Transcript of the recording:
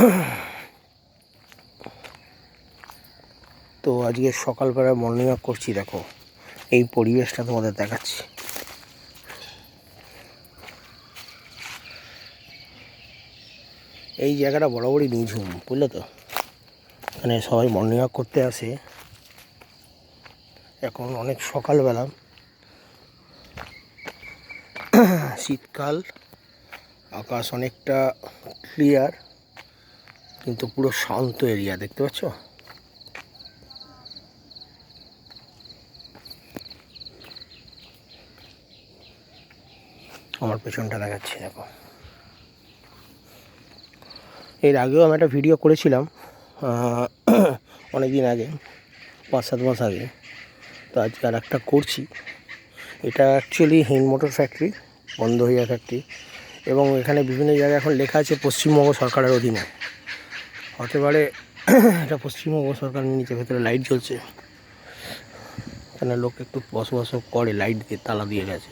তো আজকে সকালবেলা মর্নিং ওয়াক করছি, দেখো। এই পরিবেশটা তোমাদের দেখাচ্ছি। এই জায়গাটা বরাবরই নিঝুম, বুঝলে তো? মানে সবাই মর্নিং ওয়াক করতে আসে। এখন অনেক সকালবেলা। শীতকাল, আকাশ অনেকটা ক্লিয়ার কিন্তু পুরো শান্ত এরিয়া, দেখতে পাচ্ছ? আমার পেছনটা দেখাচ্ছি, দেখো। এর আগেও আমি একটা ভিডিও করেছিলাম অনেক দিন আগে পাঁচ সাত মাস আগে। তো আজকে আর একটা করছি। এটা অ্যাকচুয়ালি হিন্দ মোটর ফ্যাক্টরি বন্ধ যাওয়া ফ্যাক্টরি এবং এখানে বিভিন্ন জায়গায় এখন লেখা আছে পশ্চিমবঙ্গ সরকারের অধীনে। হতে পারে এটা পশ্চিমবঙ্গ সরকার নিচে ভেতরে লাইট জ্বলছে। এখানে লোক একটু বসবাস করে লাইট দিয়ে তালা দিয়ে গেছে।